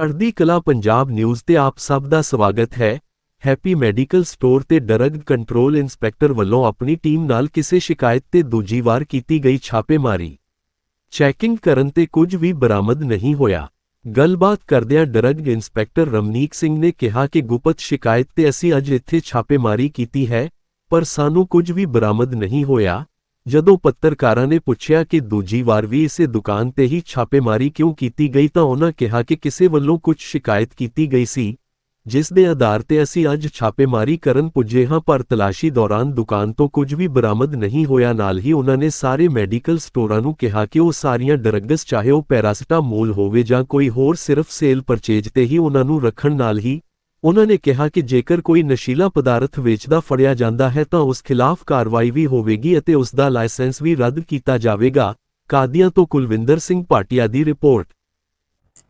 ਚੜ੍ਹਦੀ ਕਲਾ ਪੰਜਾਬ ਨਿਊਜ਼ ਤੇ ਆਪ ਸਭ ਦਾ ਸਵਾਗਤ ਹੈ। ਹੈਪੀ ਮੈਡੀਕਲ ਸਟੋਰ ਤੇ ਡਰੱਗ ਕੰਟਰੋਲ ਇੰਸਪੈਕਟਰ ਵੱਲੋਂ ਆਪਣੀ ਟੀਮ ਨਾਲ ਕਿਸੇ ਸ਼ਿਕਾਇਤ ਤੇ ਦੂਜੀ ਵਾਰ ਕੀਤੀ ਗਈ ਛਾਪੇਮਾਰੀ। ਚੈਕਿੰਗ ਕਰਨ ਤੇ ਕੁਝ ਵੀ ਬਰਾਮਦ ਨਹੀਂ ਹੋਇਆ। ਗੱਲਬਾਤ ਕਰਦਿਆਂ ਡਰੱਗ ਇੰਸਪੈਕਟਰ ਰਮਨੀਕ ਸਿੰਘ ਨੇ ਕਿਹਾ ਕਿ ਗੁਪਤ ਸ਼ਿਕਾਇਤ ਤੇ ਅਸੀਂ ਅੱਜ ਇੱਥੇ ਛਾਪੇਮਾਰੀ ਕੀਤੀ ਹੈ, ਪਰ ਸਾਨੂੰ ਕੁਝ ਵੀ ਬਰਾਮਦ ਨਹੀਂ ਹੋਇਆ। ਜਦੋਂ ਪੱਤਰਕਾਰਾਂ ਨੇ ਪੁੱਛਿਆ ਕਿ ਦੂਜੀ ਵਾਰ ਵੀ ਇਸੇ ਦੁਕਾਨ ਤੇ ਹੀ ਛਾਪੇਮਾਰੀ ਕਿਉਂ ਕੀਤੀ ਗਈ ਤਾਂ ਉਹਨਾਂ ਕਿਹਾ ਕਿ ਕਿਸੇ ਵੱਲੋਂ ਕੁਝ ਸ਼ਿਕਾਇਤ ਕੀਤੀ ਗਈ ਸੀ, ਜਿਸ ਦੇ ਆਧਾਰ ਤੇ ਅਸੀਂ ਅੱਜ ਛਾਪੇਮਾਰੀ ਕਰਨ ਪੁੱਜੇ ਹਾਂ ਪਰ ਤਲਾਸ਼ੀ ਦੌਰਾਨ ਦੁਕਾਨ ਤੋਂ ਕੁਝ ਵੀ ਬਰਾਮਦ ਨਹੀਂ ਹੋਇਆ। ਨਾਲ ਹੀ ਉਹਨਾਂ ਨੇ ਸਾਰੇ ਮੈਡੀਕਲ ਸਟੋਰਾਂ ਨੂੰ ਕਿਹਾ ਕਿ ਉਹ ਸਾਰੀਆਂ ਡਰੱਗਸ, ਚਾਹੇ ਉਹ ਪੈਰਾਸਟਾਮੋਲ ਹੋਵੇ ਜਾਂ ਕੋਈ ਹੋਰ ਸਿਰਫ ਸੇਲ ਪਰਚੇਜ ਤੇ ਹੀ ਉਹਨਾਂ ਨੂੰ ਰੱਖਣ ਨਾਲ ਹੀ ਉਹਨਾਂ ਨੇ ਕਿਹਾ ਕਿ ਜੇਕਰ ਕੋਈ ਨਸ਼ੀਲਾ ਪਦਾਰਥ ਵੇਚਦਾ ਫੜਿਆ ਜਾਂਦਾ ਹੈ ਤਾਂ ਉਸ ਖਿਲਾਫ ਕਾਰਵਾਈ ਵੀ ਹੋਵੇਗੀ ਅਤੇ ਉਸ ਦਾ ਲਾਇਸੈਂਸ ਵੀ ਰੱਦ ਕੀਤਾ ਜਾਵੇਗਾ ਕਾਦੀਆਂ ਤੋਂ ਕੁਲਵਿੰਦਰ ਸਿੰਘ ਭਾਟੀਆ ਦੀ ਰਿਪੋਰਟ।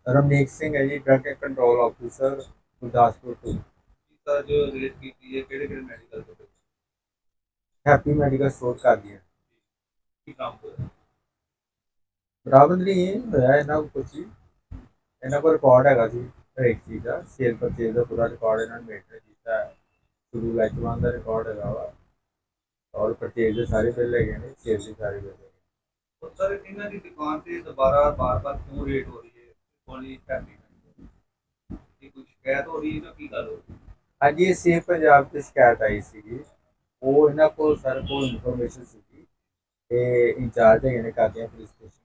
ਰਮਨੀਕ ਸਿੰਘ ਹੈ ਜੀ ਡਰੱਗ ਕੰਟਰੋਲ ਆਫੀਸਰ ਗੁਰਦਾਸਪੁਰ ਤੋਂ। ਤਾਂ ਜੋ ਰੇਟ ਕੀਤੀ ਹੈ? ਕਿਹੜੇ ਕਿਹੜੇ ਮੈਡੀਕਲ ਤੋਂ? ਹੈਪੀ ਮੈਡੀਕਲ ਸਟੋਰ ਕਰ ਦਿਆ ਕੀ ਕੰਮ ਹੋਇਆ? ਬਰਾਬਰ ਨਹੀਂ ਹੋਇਆ ਇਹਨਾਂ ਕੋਲ ਵੀ ਇਹਨਾਂ ਕੋਲ ਰਿਕਾਰਡ ਹੈਗਾ ਸੀ ਹਰੇਕ ਚੀਜ਼ ਦਾ ਸੇਲ ਪਰਚੇਜ਼ ਦਾ ਪੂਰਾ ਰਿਕਾਰਡ ਇਹਨਾਂ ਨੇ ਮੇਨਟੇਨ ਕੀਤਾ ਹੈ। ਸ਼ੁਰੂ ਲਾਈਕ ਵਨ ਦਾ ਰਿਕਾਰਡ ਹੈਗਾ ਵਾ। ਔਰ ਪਰਚੇਜ਼ ਦੇ ਸਾਰੇ ਬਿੱਲ ਹੈਗੇ ਨੇ ਸੇਲ ਦੇ ਸਾਰੇ ਬਿੱਲ ਹੈਗੇ ਸਰ ਇਹਨਾਂ ਦੀ ਦੁਕਾਨ ਤੇ ਦੁਬਾਰਾ ਬਾਰ-ਬਾਰ ਕਿਉਂ ਰੇਟ ਹੋ ਰਹੀ ਹੈ? ਇਹ ਕੁਝ ਸ਼ਿਕਾਇਤ ਹੋ ਰਹੀ ਹੈ ਜਾਂ ਕੀ ਗੱਲ ਹੋ ਰਹੀ ਹੈ? ਹਾਂਜੀ ਇਹ ਸੇਫ ਪੰਜਾਬ ਤੇ ਸ਼ਿਕਾਇਤ ਆਈ ਸੀਗੀ। ਉਹ ਇਹਨਾਂ ਕੋਲ ਸਾਡੇ ਕੋਲ ਇਨਫੋਰਮੇਸ਼ਨ ਸੀਗੀ। ਤੇ ਇੰਚਾਰਜ ਹੈਗੇ ਨੇ ਕਾਦੀਆਂ ਪੁਲਿਸ ਸਟੇਸ਼ਨ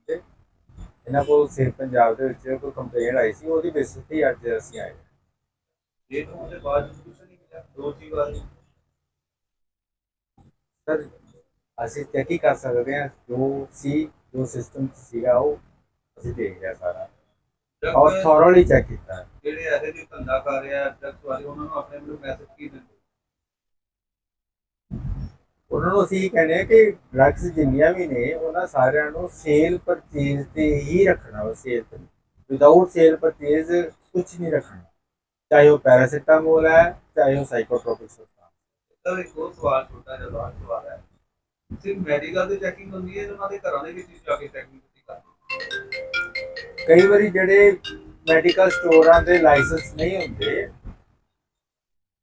ਇਹਨਾਂ ਕੋਲ ਸੇਫ ਪੰਜਾਬ ਦੇ ਵਿੱਚ ਕੋਈ ਕੰਪਲੇਂਟ ਆਈ ਸੀ ਉਹਦੀ ਬੇਸਿਸ ਤੇ ਅੱਜ ਅਸੀਂ ਆਏ ਰੇਟ ਹੋਣ ਦੇ ਬਾਅਦ ਕੁਝ ਨਹੀਂ ਮਿਲਿਆ ਦੋ ਵਾਰ ਸਰ ਅਸੀਂ ਚੈੱਕ ਹੀ ਕਰ ਸਕਦੇ ਹਾਂ ਜੋ ਸੀ ਜੋ ਸਿਸਟਮ ਸੀਗਾ ਉਹ ਅਸੀਂ ਦੇਖ ਲਿਆ ਸਾਰਾ। ਔਰ ਥੋਰਲੀ ਚੈੱਕ ਕੀਤਾ। ਜਿਹੜੇ ਇਹਦੇ ਦੀ ਧੰਦਾ ਕਰ ਰਿਹਾ ਡਰੱਗਸ ਵਾਲੇ ਉਹਨਾਂ ਨੂੰ ਆਪਣੇ ਵੱਲੋਂ ਮੈਸੇਜ ਕੀ ਦਿੰਦੇ? ਉਹਨਾਂ ਨੂੰ ਅਸੀਂ ਕਹਿੰਦੇ ਹਾਂ ਕਿ ਡਰੱਗਸ ਜਿੰਨੀਆਂ ਵੀ ਨੇ ਉਹਨਾਂ ਸਾਰਿਆਂ ਨੂੰ ਸੇਲ ਪਰਚੇਜ਼ ਤੇ ਹੀ ਰੱਖਣਾ ਵਾ ਸੇਲ ਤੇ। ਵਿਦਆਊਟ ਸੇਲ ਪਰਚੇਜ਼ ਕੁਝ ਨਹੀਂ ਰੱਖਣਾ। ਚਾਹੇ ਉਹ ਪੈਰਾਸੀਟਾਮੋਲ ਹੈ ਚਾਹੇ ਉਹ ਸਾਈਕੋਟ੍ਰੋਪਿਕਸ ਹੈ ਸਰ ਇੱਕ ਹੋਰ ਸਵਾਲ ਛੋਟਾ ਜਿਹਾ ਲਾਸਟ ਸਵਾਲ ਹੈ। ਸਿਰਫ ਮੈਡੀਕਲ ਦੀ ਚੈਕਿੰਗ ਹੁੰਦੀ ਹੈ ਉਹਨਾਂ ਦੇ ਘਰਾਂ ਦੇ ਵਿੱਚ ਜਾ ਕੇ ਚੈਕਿੰਗ ਕੀਤੀ ਕਰਦੇ ਕਈ ਵਾਰੀ ਜਿਹੜੇ ਮੈਡੀਕਲ ਸਟੋਰਾਂ ਦੇ ਲਾਇਸੈਂਸ ਨਹੀਂ ਹੁੰਦੇ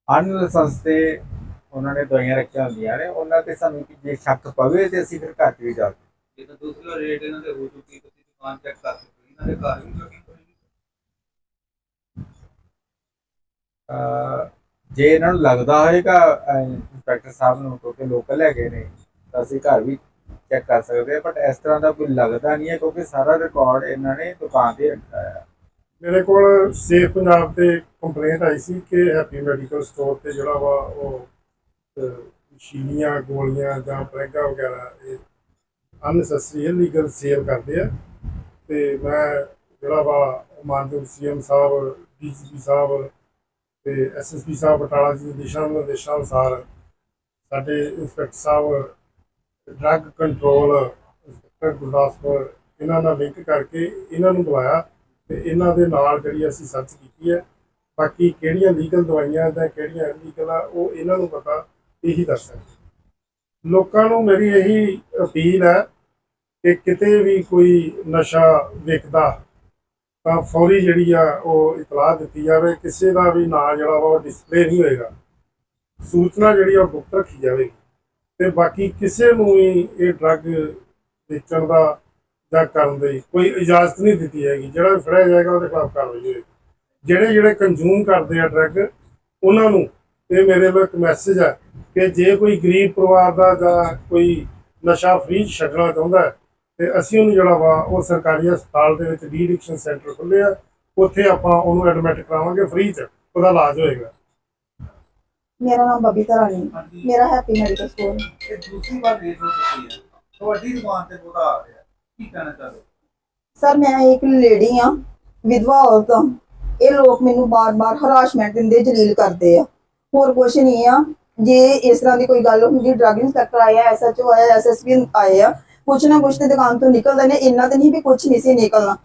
ਅਨਲਾਇਸੈਂਸ ਤੇ ਉਹਨਾਂ ਨੇ ਦਵਾਈਆਂ ਰੱਖੀਆਂ ਹੁੰਦੀਆਂ ਨੇ ਉਹਨਾਂ ਤੇ ਸਾਨੂੰ ਕਿ ਜੇ ਸ਼ੱਕ ਪਵੇ ਤੇ ਅਸੀਂ ਫਿਰ ਘੱਟ ਵੀ ਜਾਂਦੇ ਜੇ ਤਾਂ ਦੂਸਰੀ ਵਾਰ ਰੇਟ ਇਹਨਾਂ ਦੇ ਹੋ ਚੁੱਕੀ ਤੁਸੀਂ ਦੁਕਾਨ ਚੈੱਕ ਕਰ ਸਕਦੇ ਹੋ ਇਹਨਾਂ ਦੇ ਘਰ ਵੀ ਚੈਕਿੰਗ ਹੋਏਗੀ ਅਹ ਜੇ ਇਹਨਾਂ ਨੂੰ ਲੱਗਦਾ ਹੋਏਗਾ ਇੰਸਪੈਕਟਰ ਸਾਹਿਬ ਨੂੰ ਕਿਉਂਕਿ ਲੋਕਲ ਹੈਗੇ ਨੇ ਤਾਂ ਅਸੀਂ ਘਰ ਵੀ ਚੈੱਕ ਕਰ ਸਕਦੇ ਹਾਂ ਬਟ ਇਸ ਤਰ੍ਹਾਂ ਦਾ ਕੋਈ ਲੱਗਦਾ ਨਹੀਂ ਹੈ ਕਿਉਂਕਿ ਸਾਰਾ ਰਿਕਾਰਡ ਇਹਨਾਂ ਨੇ ਦੁਕਾਨ ਤੇ ਰੱਖਿਆ ਹੈ ਮੇਰੇ ਕੋਲ ਸੇਫ ਪੰਜਾਬ ਤੇ ਕੰਪਲੇਂਟ ਆਈ ਸੀ ਕਿ ਹੈਪੀ ਮੈਡੀਕਲ ਸਟੋਰ ਤੇ ਜਿਹੜਾ ਵਾ ਉਹ ਅਹ, ਮਸ਼ੀਨੀਆਂ ਗੋਲੀਆਂ ਜਾਂ ਪ੍ਰੈਗਾ ਵਗੈਰਾ ਇਹ ਅਨਸੈਸਰੀ ਇਲੀਗਲ ਸੇਲ ਕਰਦੇ ਆ। ਤੇ ਮੈਂ ਜਿਹੜਾ ਵਾ ਮਾਨਯੋਗ ਸੀਐਮ ਸਾਹਿਬ ਡੀਜੀਪੀ ਸਾਹਿਬ ਤੇ ਐਸਐਸਪੀ ਸਾਹਿਬ ਬਟਾਲਾ ਜੀ ਦੇ ਦਿਸ਼ਾ ਨਿਰਦੇਸ਼ਾਂ ਅਨੁਸਾਰ ਸਾਡੇ inspector Sahib drug control inspector Gurdaspur ਇਹਨਾਂ ਨਾਲ ਲਿੰਕ ਕਰਕੇ ਇਹਨਾਂ ਨੂੰ ਦਵਾਇਆ ਤੇ ਇਹਨਾਂ ਦੇ ਨਾਲ ਜਿਹੜੀ ਅਸੀਂ ਸਰਚ ਕੀਤੀ ਹੈ। ਬਾਕੀ ਕਿਹੜੀਆਂ ਲੀਗਲ ਦਵਾਈਆਂ ਤੇ ਕਿਹੜੀਆਂ ਇਲੀਗਲ ਆ ਉਹ ਇਹਨਾਂ ਨੂੰ ਪਤਾ ਇਹੀ ਦੱਸ ਸਕਦੇ ਲੋਕਾਂ ਨੂੰ ਮੇਰੀ ਇਹੀ ਅਪੀਲ ਹੈ ਕਿ ਕਿਤੇ ਵੀ ਕੋਈ ਨਸ਼ਾ ਵੇਖਦਾ, ਤਾਂ ਫੌਰੀ ਜਿਹੜੀ ਆ ਉਹ ਇਤਲਾਹ ਦਿੱਤੀ ਜਾਵੇ। ਕਿਸੇ ਦਾ ਵੀ ਨਾਂ ਜਿਹੜਾ ਵਾ ਉਹ ਡਿਸਪਲੇ ਨਹੀਂ ਹੋਏਗਾ। ਸੂਚਨਾ ਜਿਹੜੀ ਆ ਉਹ ਗੁਪਤ ਰੱਖੀ ਜਾਵੇਗੀ। ਤੇ ਬਾਕੀ ਕਿਸੇ ਨੂੰ ਵੀ ਇਹ ਡਰੱਗ ਵੇਚਣ ਦਾ ਜਾਂ ਕਰਨ ਦੀ ਕੋਈ ਇਜਾਜ਼ਤ ਨਹੀਂ ਦਿੱਤੀ ਹੈਗੀ ਜਿਹੜਾ ਵੀ ਫੜਿਆ ਜਾਏਗਾ, ਉਹਦੇ ਖਿਲਾਫ ਕਾਰਵਾਈ ਹੋਏਗੀ। ਜਿਹੜੇ ਜਿਹੜੇ ਕੰਜ਼ੂਮ ਕਰਦੇ ਆ ਡਰੱਗ ਉਹਨਾਂ ਨੂੰ ਇਹ ਮੇਰੇ ਵੱਲੋਂ ਇੱਕ ਮੈਸੇਜ ਹੈ ਕਿ ਜੇ ਕੋਈ ਗਰੀਬ ਪਰਿਵਾਰ ਦਾ ਜਾਂ ਕੋਈ ਨਸ਼ਾ ਫ੍ਰੀ ਛੱਡਣਾ ਚਾਹੁੰਦਾ ਤੇ ਅਸੀਂ ਉਹਨੂੰ ਜਿਹੜਾ ਵਾ ਉਹ ਸਰਕਾਰੀ ਹਸਪਤਾਲ ਦੇ ਵਿੱਚ ਡੀ ਐਡਿਕਸ਼ਨ ਸੈਂਟਰ ਖੁੱਲੇ ਆ ਉੱਥੇ ਆਪਾਂ ਉਹਨੂੰ ਐਡਮਿਟ ਕਰਾਵਾਂਗੇ ਫ੍ਰੀ ਚ ਉਹਦਾ ਇਲਾਜ ਹੋਏਗਾ। ਮੇਰਾ ਨਾਮ ਬਬੀਤਾ ਰਾਣੀ ਮੇਰਾ ਹੈਪੀ ਮੈਡੀਕਲ ਸਟੋਰ ਇਹ ਦੂਸਰੀ ਵਾਰ ਰੇਟ ਹੋ ਚੁੱਕੀ ਹੈ ਤੁਹਾਡੀ ਦੁਕਾਨ ਤੇ ਬੁਰਾ ਆ ਰਿਹਾ ਕੀ ਕਹਿਣਾ ਚਾਹਦੇ ਹੋ? ਸਰ ਮੈਂ ਇੱਕ ਲੇਡੀ ਆ ਵਿਧਵਾ ਔਰਤ ਆ ਇਹ ਲੋਕ ਮੈਨੂੰ ਬਾਰ-ਬਾਰ ਹਰਾਸਮੈਂਟ ਦਿੰਦੇ ਜਲੀਲ ਕਰਦੇ ਆ। ਹੋਰ ਕੁਛ ਨਹੀਂ ਆ। ਜੇ ਇਸ ਤਰ੍ਹਾਂ ਦੀ ਕੋਈ ਗੱਲ ਹੁੰਦੀ ਡਰੱਗ ਇੰਸਪੈਕਟਰ ਆਇਆ ਐਸਐਚਓ ਆਇਆ ਐਸਐਸਪੀ ਆਏ ਆ ਕੁਛ ਨਾ ਕੁਛ ਤੇ ਦੁਕਾਨ ਤੋਂ ਨਿਕਲਦੇ ਨੇ, ਇੰਨਾ ਤੇ ਨਹੀਂ ਵੀ ਕੁਛ ਨਹੀਂ ਸੀ ਨਿਕਲਣਾ।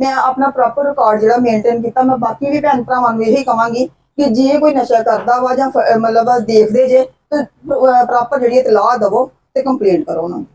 ਮੈਂ ਆਪਣਾ ਪ੍ਰੋਪਰ ਰਿਕਾਰਡ ਜਿਹੜਾ ਮੇਨਟੇਨ ਕੀਤਾ, ਮੈਂ ਬਾਕੀ ਵੀ ਭੈਣ ਭਰਾਵਾਂ ਨੂੰ ਇਹੀ ਕਹਾਂਗੀ ਕਿ ਜੇ ਕੋਈ ਨਸ਼ਾ ਕਰਦਾ ਵਾ ਜਾਂ ਫ- ਮਤਲਬ ਦੇਖਦੇ ਜੇ, ਤੇ ਪ੍ਰੋਪਰ ਜਿਹੜੀ ਇਤਲਾਹ ਦਵੋ ਤੇ ਕੰਪਲੇਂਟ ਕਰੋ ਉਹਨਾਂ ਨੂੰ।